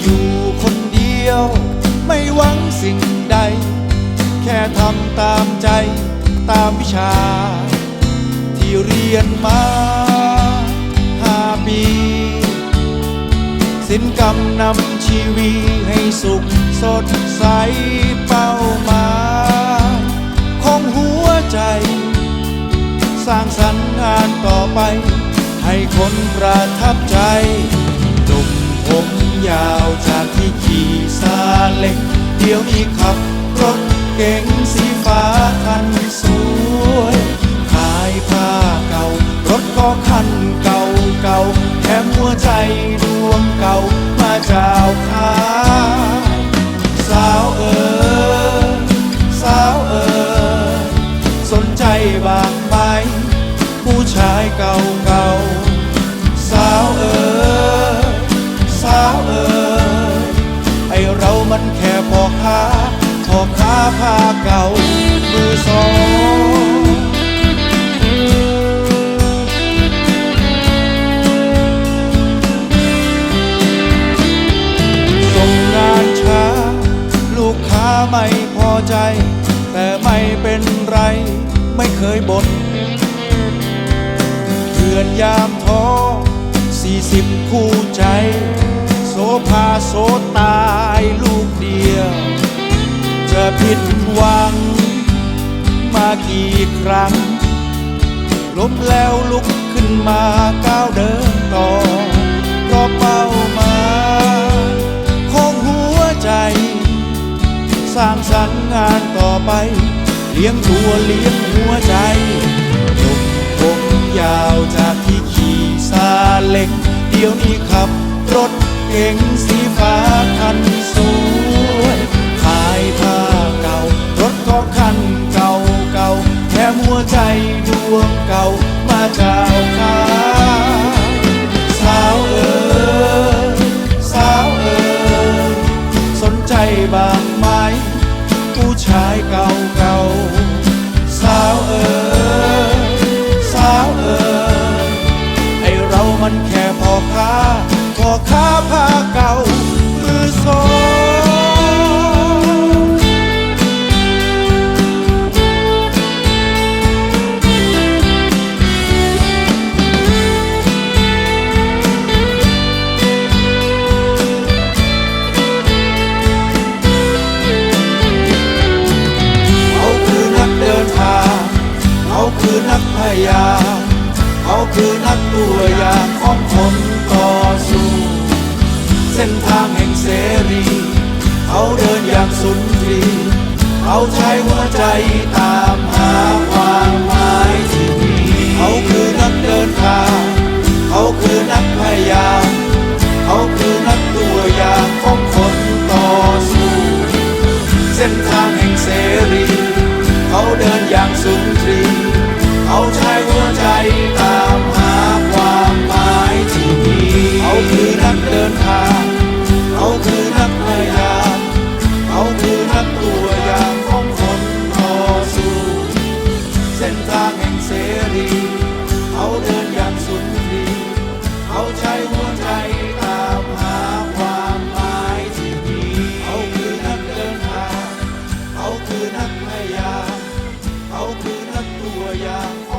อยู่คนเดียวไม่หวังสิ่งใด แค่ทำตามใจตามวิชา ที่เรียนมาห้าปีสินกรรมนำชีวีให้สุขสดใสเป้าหมายของหัวใจ สร้างสรรค์งานต่อไป ให้คนประทับใจหนุ่มผมยาวจากที่ขี่ซาเล็ก เดี๋ยวนี้ขับรถเก๋งสีฟ้าคันสวยขายผ้าเก่า รถก็คันเก่าเก่าแถมหัวใจดวงเก่ามาเจ้าขายสาวเอ๋ยสาวเอ๋ยสนใจบ้างไหมผู้ชายเก่าเก่า ไม่พอใจ แต่ไม่เป็นไรไม่เคยบ่นเพื่อนยามท้อสี่สิบคู่ใจโซพาโซตายลูกเดียว จะผิดหวัง มากี่ครั้งล้มแล้วลุกขึ้นมาก้าวเดิน เลี้ยงตัวเลี้ยงหัวใจหนุ่มผมยาวจากที่ขี่ซาเล็กเดี๋ยวนี้ขับรถเก๋งสีฟ้าคันสวยขายผ้าเก่า รถก็คันเก่าเก่าแถมหัวใจดวงเก่ามาเจ้าขาสาวเอ๋ยสาวเอ๋ยสนใจบ้างไหมผู้ชายเก่า อค้าขอค้าางแห่งเสรี เขาเดินอย่างสุนทรีเขาใช้หัวใจตามหา ยัง